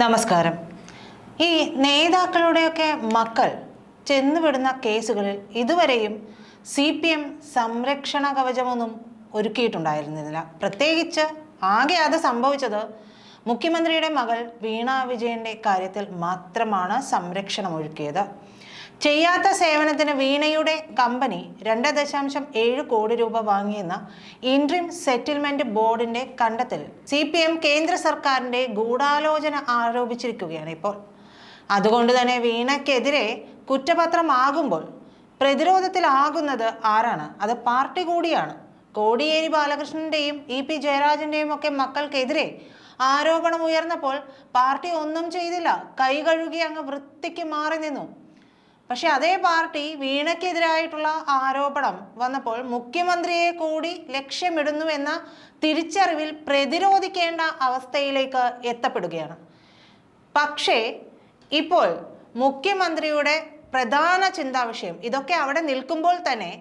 നമസ്കാരം. ഈ നേതാക്കളുടെയൊക്കെ മക്കൾ ചെന്നുവിടുന്ന കേസുകളിൽ ഇതുവരെയും സി പി എം സംരക്ഷണ കവചമൊന്നും ഒരുക്കിയിട്ടുണ്ടായിരുന്നില്ല. പ്രത്യേകിച്ച് ആകെ അത് സംഭവിച്ചത് മുഖ്യമന്ത്രിയുടെ മകൾ വീണ വിജയന്റെ കാര്യത്തിൽ മാത്രമാണ് സംരക്ഷണം ഒരുക്കിയത്. ചെയ്യാത്ത സേവനത്തിന് വീണയുടെ കമ്പനി രണ്ട് ദശാംശം ഏഴ് കോടി രൂപ വാങ്ങിയെന്ന ഇൻട്രീം സെറ്റിൽമെന്റ് ബോർഡിന്റെ കണ്ടെത്തൽ സി പി എം കേന്ദ്ര സർക്കാരിന്റെ ഗൂഢാലോചന ആരോപിച്ചിരിക്കുകയാണ് ഇപ്പോൾ. അതുകൊണ്ട് തന്നെ വീണയ്ക്കെതിരെ കുറ്റപത്രമാകുമ്പോൾ പ്രതിരോധത്തിലാകുന്നത് ആരാണ്? അത് പാർട്ടി കൂടിയാണ്. കോടിയേരി ബാലകൃഷ്ണന്റെയും ഇ പി ജയരാജന്റെയും ഒക്കെ മക്കൾക്കെതിരെ ആരോപണം ഉയർന്നപ്പോൾ പാർട്ടി ഒന്നും ചെയ്തില്ല. കൈ കഴുകി അങ്ങ് വൃത്തിക്ക് മാറി നിന്നു. പക്ഷെ അതേ പാർട്ടി വീണക്കെതിരായിട്ടുള്ള ആരോപണം വന്നപ്പോൾ മുഖ്യമന്ത്രിയെ കൂടി ലക്ഷ്യമിടുന്നു എന്ന തിരിച്ചറിവിൽ പ്രതിരോധിക്കേണ്ട അവസ്ഥയിലേക്ക് എത്തപ്പെടുകയാണ്. പക്ഷേ ഇപ്പോൾ മുഖ്യമന്ത്രിയുടെ പ്രധാന ചിന്താ വിഷയം ഇതൊക്കെ അവിടെ നിൽക്കുമ്പോൾ തന്നെ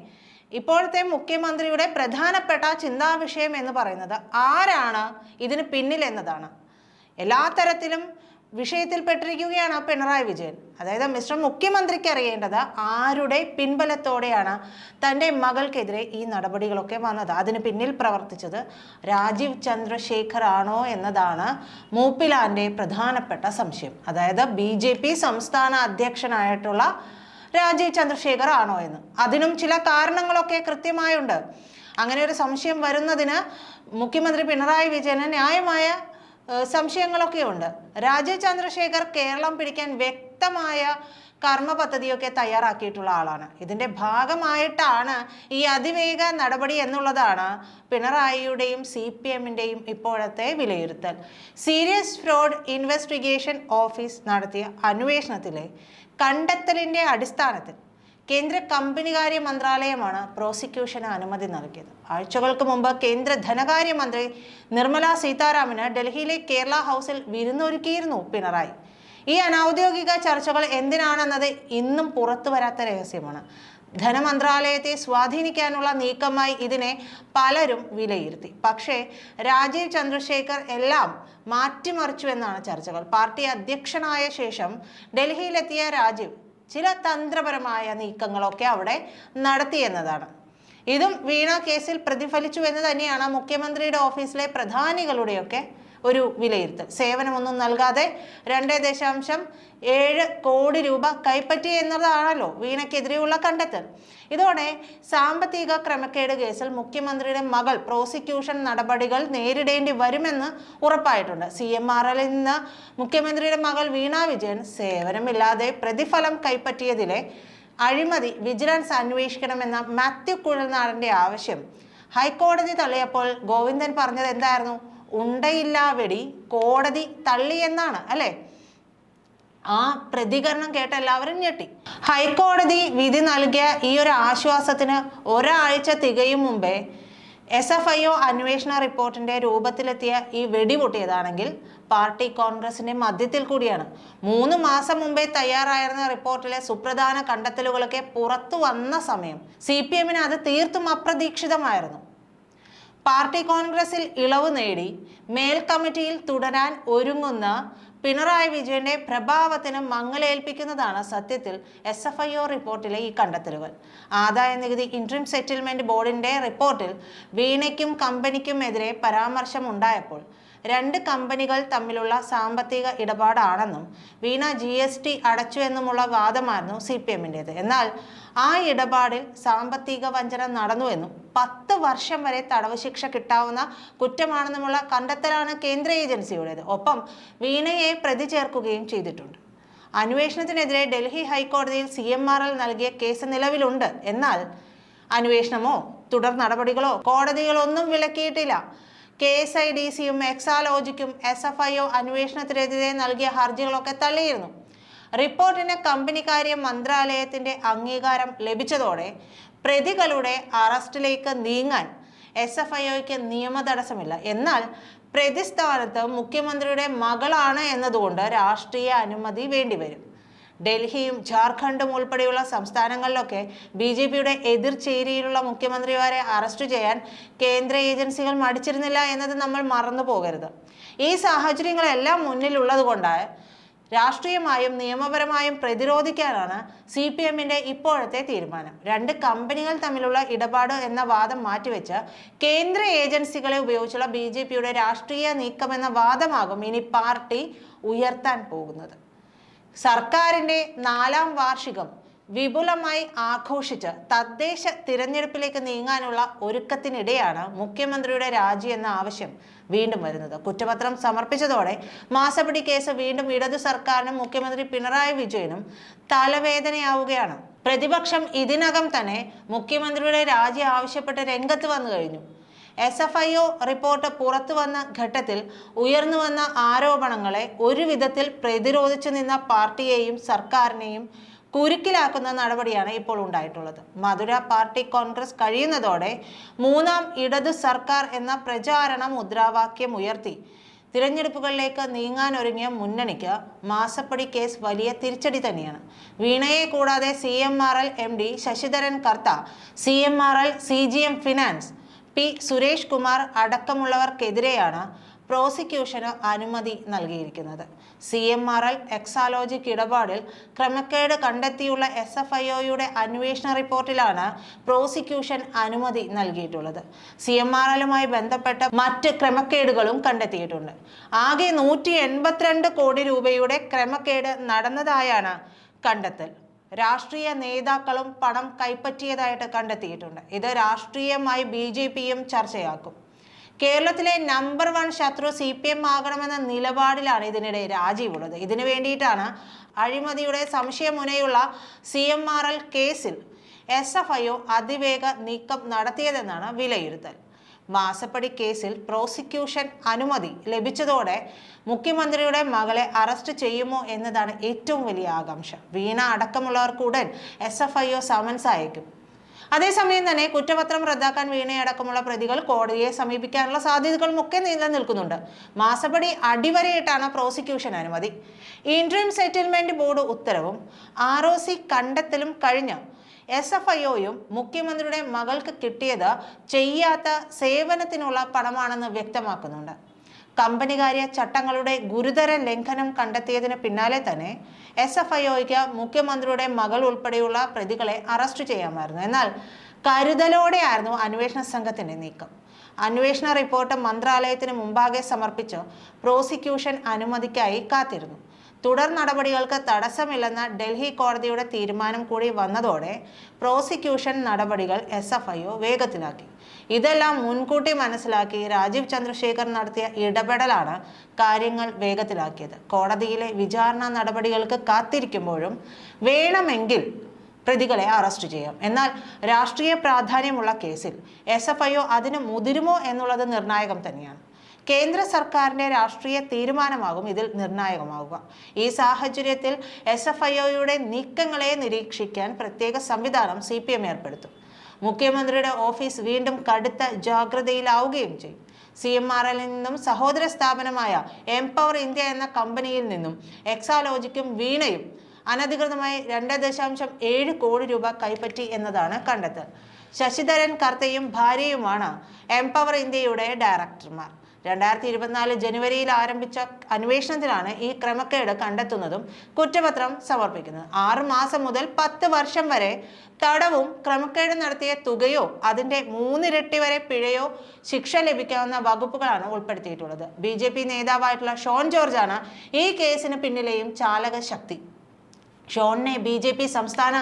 ഇപ്പോഴത്തെ മുഖ്യമന്ത്രിയുടെ പ്രധാനപ്പെട്ട ചിന്താ വിഷയം എന്ന് പറയുന്നത് ആരാണ് ഇതിന് പിന്നിൽ എന്നതാണ്. എല്ലാ തരത്തിലും വിഷയത്തിൽപ്പെട്ടിരിക്കുകയാണ് പിണറായി വിജയൻ. അതായത് മിസ്റ്റർ മുഖ്യമന്ത്രിക്ക് അറിയേണ്ടത് ആരുടെ പിൻബലത്തോടെയാണ് തന്റെ മകൾക്കെതിരെ ഈ നടപടികളൊക്കെ വന്നത്. അതിന് പിന്നിൽ പ്രവർത്തിച്ചത് രാജീവ് ചന്ദ്രശേഖർ ആണോ എന്നതാണ് മൂപ്പിലാന്റെ പ്രധാനപ്പെട്ട സംശയം. അതായത് ബി സംസ്ഥാന അധ്യക്ഷനായിട്ടുള്ള രാജീവ് ചന്ദ്രശേഖർ ആണോ എന്ന്. അതിനും ചില കാരണങ്ങളൊക്കെ കൃത്യമായുണ്ട്. അങ്ങനെ ഒരു സംശയം വരുന്നതിന് മുഖ്യമന്ത്രി പിണറായി വിജയന് ന്യായമായ സംശയങ്ങളൊക്കെ ഉണ്ട്. രാജീവ് ചന്ദ്രശേഖർ കേരളം പിടിക്കാൻ വ്യക്തമായ കർമ്മ പദ്ധതിയൊക്കെ തയ്യാറാക്കിയിട്ടുള്ള ആളാണ്. ഇതിന്റെ ഭാഗമായിട്ടാണ് ഈ അതിവേഗ നടപടി എന്നുള്ളതാണ് പിണറായിയുടെയും സി പി എമ്മിന്റെയും ഇപ്പോഴത്തെ വിലയിരുത്തൽ. സീരിയസ് ഫ്രോഡ് ഇൻവെസ്റ്റിഗേഷൻ ഓഫീസ് നടത്തിയ അന്വേഷണത്തിലെ കണ്ടെത്തലിന്റെ അടിസ്ഥാനത്തിൽ കേന്ദ്ര കമ്പനികാര്യ മന്ത്രാലയമാണ് പ്രോസിക്യൂഷന് അനുമതി നൽകിയത്. ആഴ്ചകൾക്ക് മുമ്പ് കേന്ദ്ര ധനകാര്യമന്ത്രി നിർമ്മല സീതാരാമന് ഡൽഹിയിലെ കേരള ഹൗസിൽ വിരുന്നൊരുക്കിയിരുന്നു പിണറായി. ഈ അനൗദ്യോഗിക ചർച്ചകൾ എന്തിനാണെന്നത് ഇന്നും പുറത്തു വരാത്ത രഹസ്യമാണ്. ധനമന്ത്രാലയത്തെ സ്വാധീനിക്കാനുള്ള നീക്കമായി ഇതിനെ പലരും വിലയിരുത്തി. പക്ഷേ രാജീവ് ചന്ദ്രശേഖർ എല്ലാം മാറ്റിമറിച്ചു എന്നാണ് ചർച്ചകൾ. പാർട്ടി അധ്യക്ഷനായ ശേഷം ഡൽഹിയിലെത്തിയ രാജീവ് ചില തന്ത്രപരമായ നീക്കങ്ങളൊക്കെ അവിടെ നടത്തിയെന്നതാണ്. ഇതും വീണ കേസിൽ പ്രതിഫലിച്ചു എന്ന് തന്നെയാണ് മുഖ്യമന്ത്രിയുടെ ഓഫീസിലെ പ്രധാനികളുടെയൊക്കെ ഒരു വിലയിരുത്തൽ. സേവനമൊന്നും നൽകാതെ രണ്ട് ദശാംശം ഏഴ് കോടി രൂപ കൈപ്പറ്റി എന്നതാണല്ലോ വീണയ്ക്കെതിരെയുള്ള കണ്ടെത്തൽ. ഇതോടെ സാമ്പത്തിക ക്രമക്കേട് കേസിൽ മുഖ്യമന്ത്രിയുടെ മകൾ പ്രോസിക്യൂഷൻ നടപടികൾ നേരിടേണ്ടി വരുമെന്ന് ഉറപ്പായിട്ടുണ്ട്. സി എം ആർ എല്ലിൽ നിന്ന് മുഖ്യമന്ത്രിയുടെ മകൾ വീണ വിജയൻ സേവനമില്ലാതെ പ്രതിഫലം കൈപ്പറ്റിയതിലെ അഴിമതി വിജിലൻസ് അന്വേഷിക്കണമെന്ന മാത്യു കുഴൽനാടന്റെ ആവശ്യം ഹൈക്കോടതി തള്ളിയപ്പോൾ ഗോവിന്ദൻ പറഞ്ഞത് എന്തായിരുന്നു? ഉണ്ടയില്ലാ വെടി കോടതി തള്ളി എന്നാണ് അല്ലേ? ആ പ്രതികരണം കേട്ട എല്ലാവരും ഞെട്ടി. ഹൈക്കോടതി വിധി നൽകിയ ഈ ഒരു ആശ്വാസത്തിന് ഒരാഴ്ച തികയും മുമ്പേ എസ് എഫ് ഐ ഒ അന്വേഷണ റിപ്പോർട്ടിന്റെ രൂപത്തിലെത്തിയ ഈ വെടിപൊട്ടിയതാണെങ്കിൽ പാർട്ടി കോൺഗ്രസിന്റെ മധ്യത്തിൽ കൂടിയാണ്. മൂന്ന് മാസം മുമ്പേ തയ്യാറായിരുന്ന റിപ്പോർട്ടിലെ സുപ്രധാന കണ്ടെത്തലുകളൊക്കെ പുറത്തു വന്ന സമയം സി പി എമ്മിന് അത് തീർത്തും അപ്രതീക്ഷിതമായിരുന്നു. പാർട്ടി കോൺഗ്രസിൽ ഇളവ് നേടി മേൽ കമ്മിറ്റിയിൽ തുടരാൻ ഒരുങ്ങുന്ന പിണറായി വിജയന്റെ പ്രഭാവത്തിന് മങ്ങലേൽപ്പിക്കുന്നതാണ് സത്യത്തിൽ എസ് എഫ് ഐ ഒ റിപ്പോർട്ടിലെ ഈ കണ്ടെത്തലുകൾ. ആദായ നികുതി ഇൻട്രീം സെറ്റിൽമെന്റ് ബോർഡിന്റെ റിപ്പോർട്ടിൽ വീണയ്ക്കും കമ്പനിക്കും എതിരെ പരാമർശം ഉണ്ടായപ്പോൾ രണ്ട് കമ്പനികൾ തമ്മിലുള്ള സാമ്പത്തിക ഇടപാടാണെന്നും വീണ ജി എസ് ടി അടച്ചു എന്നുമുള്ള വാദമായിരുന്നു സി പി എമ്മിന്റേത്. എന്നാൽ ആ ഇടപാടിൽ സാമ്പത്തിക വഞ്ചന നടന്നുവെന്നും പത്ത് വർഷം വരെ തടവ് ശിക്ഷ കിട്ടാവുന്ന കുറ്റമാണെന്നുമുള്ള കണ്ടെത്തലാണ് കേന്ദ്ര ഏജൻസിയുടേത്. ഒപ്പം വീണയെ പ്രതി ചേർക്കുകയും ചെയ്തിട്ടുണ്ട്. അന്വേഷണത്തിനെതിരെ ഡൽഹി ഹൈക്കോടതിയിൽ സി എം ആർ എൽ നൽകിയ കേസ് നിലവിലുണ്ട്. എന്നാൽ അന്വേഷണമോ തുടർ നടപടികളോ കോടതികളൊന്നും വിലക്കിയിട്ടില്ല. കെ എസ് ഐ ഡി സിയും എക്സാലോജിക്കും എസ് എഫ് ഐ ഒ അന്വേഷണത്തിനെതിരെ നൽകിയ ഹർജികളൊക്കെ തള്ളിയിരുന്നു. റിപ്പോർട്ടിന് കമ്പനികാര്യ മന്ത്രാലയത്തിന്റെ അംഗീകാരം ലഭിച്ചതോടെ പ്രതികളുടെ അറസ്റ്റിലേക്ക് നീങ്ങാൻ എസ് എഫ് ഐ ഒക്ക് നിയമ തടസ്സമില്ല എന്നാൽ പ്രതിസ്ഥാനത്ത് മുഖ്യമന്ത്രിയുടെ മകളാണ് എന്നതുകൊണ്ട് രാഷ്ട്രീയ അനുമതി വേണ്ടിവരും. ഡൽഹിയും ജാർഖണ്ഡും ഉൾപ്പെടെയുള്ള സംസ്ഥാനങ്ങളിലൊക്കെ ബി ജെ പിയുടെ എതിർചേരിയിലുള്ള മുഖ്യമന്ത്രിമാരെ അറസ്റ്റ് ചെയ്യാൻ കേന്ദ്ര ഏജൻസികൾ മടിച്ചിരുന്നില്ല എന്നത് നമ്മൾ മറന്നു പോകരുത്. ഈ സാഹചര്യങ്ങളെല്ലാം മുന്നിലുള്ളത് കൊണ്ട് രാഷ്ട്രീയമായും നിയമപരമായും പ്രതിരോധിക്കാനാണ് സി പി എമ്മിന്റെ ഇപ്പോഴത്തെ തീരുമാനം. രണ്ട് കമ്പനികൾ തമ്മിലുള്ള ഇടപാട് എന്ന വാദം മാറ്റിവെച്ച് കേന്ദ്ര ഏജൻസികളെ ഉപയോഗിച്ചുള്ള ബി രാഷ്ട്രീയ നീക്കമെന്ന വാദമാകും ഇനി പാർട്ടി ഉയർത്താൻ പോകുന്നത്. സർക്കാരിന്റെ നാലാം വാർഷികം വിപുലമായി ആഘോഷിച്ച് തദ്ദേശ തിരഞ്ഞെടുപ്പിലേക്ക് നീങ്ങാനുള്ള ഒരുക്കത്തിനിടെയാണ് മുഖ്യമന്ത്രിയുടെ രാജി എന്ന ആവശ്യം വീണ്ടും വരുന്നത്. കുറ്റപത്രം സമർപ്പിച്ചതോടെ മാസപിടി കേസ് വീണ്ടും ഇടതു സർക്കാരിനും മുഖ്യമന്ത്രി പിണറായി വിജയനും തലവേദനയാവുകയാണ്. പ്രതിപക്ഷം ഇതിനകം തന്നെ മുഖ്യമന്ത്രിയുടെ രാജി ആവശ്യപ്പെട്ട് രംഗത്ത് വന്നു കഴിഞ്ഞു. S F I O report പുറത്തു വന്ന ഘട്ടത്തിൽ ഉയർന്നു വന്ന ആരോപണങ്ങളെ ഒരു വിധത്തിൽ പ്രതിരോധിച്ചു നിന്ന പാർട്ടിയെയും സർക്കാരിനെയും കുരുക്കിലാക്കുന്ന നടപടിയാണ് ഇപ്പോൾ ഉണ്ടായിട്ടുള്ളത്. മധുര പാർട്ടി കോൺഗ്രസ് കഴിയുന്നതോടെ മൂന്നാം ഇടതു സർക്കാർ എന്ന പ്രചാരണ മുദ്രാവാക്യം ഉയർത്തി. തിരഞ്ഞെടുപ്പുകളിലേക്ക് നീങ്ങാനൊരുങ്ങിയ മുന്നണിക്ക് മാസപ്പടി കേസ് വലിയ തിരിച്ചടി തന്നെയാണ്. വീണയെ കൂടാതെ C M R L M D Sasidharan Kartha C M R L C G M finance P Suresh Kumar അടക്കമുള്ളവർക്കെതിരെയാണ് പ്രോസിക്യൂഷന് അനുമതി നൽകിയിരിക്കുന്നത്. C M R L Exalogic ഇടപാടിൽ ക്രമക്കേട് കണ്ടെത്തിയുള്ള എസ് എഫ് ഐ ഒയുടെ അന്വേഷണ റിപ്പോർട്ടിലാണ് പ്രോസിക്യൂഷൻ അനുമതി നൽകിയിട്ടുള്ളത്. സി എം ആർ എല്ലുമായി ബന്ധപ്പെട്ട മറ്റ് ക്രമക്കേടുകളും കണ്ടെത്തിയിട്ടുണ്ട്. ആകെ നൂറ്റി എൺപത്തിരണ്ട് കോടി രൂപയുടെ ക്രമക്കേട് നടന്നതായാണ് കണ്ടെത്തൽ. രാഷ്ട്രീയ നേതാക്കളും പണം കൈപ്പറ്റിയതായിട്ട് കണ്ടെത്തിയിട്ടുണ്ട്. ഇത് രാഷ്ട്രീയമായി ബി ജെ പിയും ചർച്ചയാക്കും. കേരളത്തിലെ നമ്പർ വൺ ശത്രു സി പി എം ആകണമെന്ന നിലപാടിലാണ് ഇതിനിടെ രാജീവുള്ളത് ഇതിനു വേണ്ടിയിട്ടാണ് അഴിമതിയുടെ സംശയമുനയുള്ള സി എം ആർ എൽ കേസിൽ എസ് എഫ് ഐ ഒ അതിവേഗ നീക്കം നടത്തിയതെന്നാണ് വിലയിരുത്തൽ. മാസപ്പടി കേസിൽ പ്രോസിക്യൂഷൻ അനുമതി ലഭിച്ചതോടെ മുഖ്യമന്ത്രിയുടെ മകളെ അറസ്റ്റ് ചെയ്യുമോ എന്നതാണ് ഏറ്റവും വലിയ ആകാംക്ഷ. വീണ അടക്കമുള്ളവർക്ക് ഉടൻ S F I O summons അയക്കും. അതേസമയം തന്നെ കുറ്റപത്രം റദ്ദാക്കാൻ വീണയടക്കമുള്ള പ്രതികൾ കോടതിയെ സമീപിക്കാനുള്ള സാധ്യതകളും ഒക്കെ നിലനിൽക്കുന്നുണ്ട്. മാസപ്പടി അടിവരയിട്ടാണ് പ്രോസിക്യൂഷൻ അനുമതി. ഇൻട്രീം സെറ്റിൽമെന്റ് ബോർഡ് ഉത്തരവും ആർ കണ്ടെത്തലും കഴിഞ്ഞ എസ് എഫ് ഐ ഒയും മുഖ്യമന്ത്രിയുടെ മകൾക്ക് കിട്ടിയത് ചെയ്യാത്ത സേവനത്തിനുള്ള പണമാണെന്ന് വ്യക്തമാക്കുന്നുണ്ട്. കമ്പനികാര്യ ചട്ടങ്ങളുടെ ഗുരുതര ലംഘനം കണ്ടെത്തിയതിന് പിന്നാലെ തന്നെ എസ് എഫ് ഐ ഒയ്ക്ക് മുഖ്യമന്ത്രിയുടെ മകൾ ഉൾപ്പെടെയുള്ള പ്രതികളെ അറസ്റ്റ് ചെയ്യാമായിരുന്നു. എന്നാൽ കരുതലോടെയായിരുന്നു അന്വേഷണ സംഘത്തിന്റെ നീക്കം. അന്വേഷണ റിപ്പോർട്ട് മന്ത്രാലയത്തിന് മുമ്പാകെ സമർപ്പിച്ച് പ്രോസിക്യൂഷൻ അനുമതിക്കായി കാത്തിരുന്നു. തുടർ നടപടികൾക്ക് തടസ്സമില്ലെന്ന ഡൽഹി കോടതിയുടെ തീരുമാനം കൂടി വന്നതോടെ പ്രോസിക്യൂഷൻ നടപടികൾ എസ് എഫ് ഐ ഒ വേഗത്തിലാക്കി. ഇതെല്ലാം മുൻകൂട്ടി മനസ്സിലാക്കി രാജീവ് ചന്ദ്രശേഖർ നടത്തിയ ഇടപെടലാണ് കാര്യങ്ങൾ വേഗത്തിലാക്കിയത്. കോടതിയിലെ വിചാരണ നടപടികൾക്ക് കാത്തിരിക്കുമ്പോഴും വേണമെങ്കിൽ പ്രതികളെ അറസ്റ്റ് ചെയ്യാം. എന്നാൽ രാഷ്ട്രീയ പ്രാധാന്യമുള്ള കേസിൽ എസ് എഫ് ഐ ഒ അതിന് മുതിരുമോ എന്നുള്ളത് നിർണായകം തന്നെയാണ്. കേന്ദ്ര സർക്കാരിന്റെ രാഷ്ട്രീയ തീരുമാനമാകും ഇതിൽ നിർണായകമാവുക. ഈ സാഹചര്യത്തിൽ എസ് എഫ് ഐ ഒയുടെ നീക്കങ്ങളെ നിരീക്ഷിക്കാൻ പ്രത്യേക സംവിധാനം സി പി എം ഏർപ്പെടുത്തും. മുഖ്യമന്ത്രിയുടെ ഓഫീസ് വീണ്ടും കടുത്ത ജാഗ്രതയിലാവുകയും ചെയ്യും. സി എം ആർ എല്ലിൽ നിന്നും സഹോദര സ്ഥാപനമായ എംപവർ ഇന്ത്യ എന്ന കമ്പനിയിൽ നിന്നും എക്സാലോജിക്കും വീണയും അനധികൃതമായി രണ്ട് ദശാംശം ഏഴ് കോടി രൂപ കൈപ്പറ്റി എന്നതാണ് കണ്ടെത്തൽ. ശശിധരൻ കർത്തയും ഭാര്യയുമാണ് എംപവർ ഇന്ത്യയുടെ ഡയറക്ടർമാർ. രണ്ടായിരത്തി ഇരുപത്തിനാല് ജനുവരിയിൽ ആരംഭിച്ച അന്വേഷണത്തിലാണ് ഈ ക്രമക്കേട് കണ്ടെത്തുന്നതും കുറ്റപത്രം സമർപ്പിക്കുന്നത്. ആറ് മാസം മുതൽ പത്ത് വർഷം വരെ തടവും ക്രമക്കേട് നടത്തിയ തുകയോ അതിന്റെ മൂന്നിരട്ടി വരെ പിഴയോ ശിക്ഷ ലഭിക്കാവുന്ന വകുപ്പുകളാണ് ഉൾപ്പെടുത്തിയിട്ടുള്ളത്. ബി നേതാവായിട്ടുള്ള ഷോൺ ജോർജാണ് ഈ കേസിന് പിന്നിലെയും ചാലക ശക്തി ഷോണിനെ ബി ജെ പി സംസ്ഥാന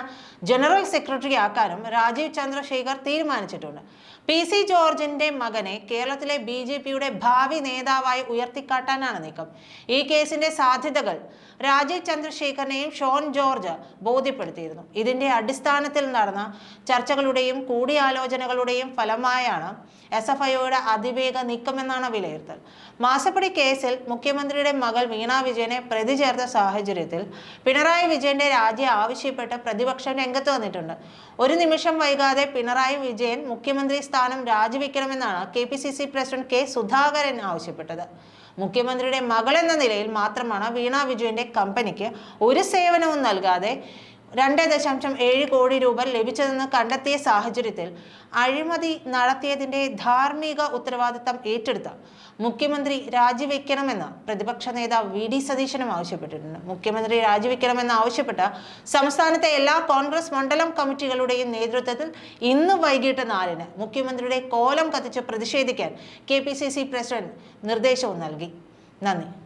ജനറൽ സെക്രട്ടറി ആക്കാനും രാജീവ് ചന്ദ്രശേഖർ തീരുമാനിച്ചിട്ടുണ്ട്. പി സി ജോർജിന്റെ മകനെ കേരളത്തിലെ ബി ജെ പിയുടെ ഭാവി നേതാവായി ഉയർത്തിക്കാട്ടാനാണ് നീക്കം. ഈ കേസിന്റെ സാധ്യതകൾ രാജീവ് ചന്ദ്രശേഖരനെയും ഷോൺ ജോർജ് ബോധ്യപ്പെടുത്തിയിരുന്നു. ഇതിന്റെ അടിസ്ഥാനത്തിൽ നടന്ന ചർച്ചകളുടെയും കൂടിയാലോചനകളുടെയും ഫലമായാണ് എസ് എഫ് ഐയുടെ അതിവേഗ നീക്കമെന്നാണ് വിലയിരുത്തൽ. മാസപ്പടി കേസിൽ മുഖ്യമന്ത്രിയുടെ മകൾ വീണ വിജയനെ പ്രതി ചേർത്ത സാഹചര്യത്തിൽ പിണറായി വിജയന്റെ രാജി ആവശ്യപ്പെട്ട് പ്രതിപക്ഷം രംഗത്ത് വന്നിട്ടുണ്ട്. ഒരു നിമിഷം വൈകാതെ പിണറായി വിജയൻ മുഖ്യമന്ത്രി സ്ഥാനം രാജിവെക്കണമെന്നാണ് K P C C president K Sudhakaran ആവശ്യപ്പെട്ടത്. മുഖ്യമന്ത്രിയുടെ മകൾ എന്ന നിലയിൽ മാത്രമാണ് വീണ വിജയന്റെ കമ്പനിക്ക് ഒരു സേവനവും നൽകാതെ രണ്ട് ദശാംശം ഏഴ് കോടി രൂപ ലഭിച്ചതെന്ന് കണ്ടെത്തിയ സാഹചര്യത്തിൽ അഴിമതി നടത്തിയതിന്റെ ധാർമ്മിക ഉത്തരവാദിത്തം ഏറ്റെടുത്ത മുഖ്യമന്ത്രി രാജിവെക്കണമെന്ന് പ്രതിപക്ഷ നേതാവ് വി ഡി സതീശനും ആവശ്യപ്പെട്ടിട്ടുണ്ട്. മുഖ്യമന്ത്രി രാജിവെക്കണമെന്ന് ആവശ്യപ്പെട്ട സംസ്ഥാനത്തെ എല്ലാ കോൺഗ്രസ് മണ്ഡലം കമ്മിറ്റികളുടെയും നേതൃത്വത്തിൽ ഇന്ന് വൈകിട്ട് നാലിന് മുഖ്യമന്ത്രിയുടെ കോലം കത്തിച്ച് പ്രതിഷേധിക്കാൻ കെ പ്രസിഡന്റ് നിർദ്ദേശവും നൽകി. നന്ദി.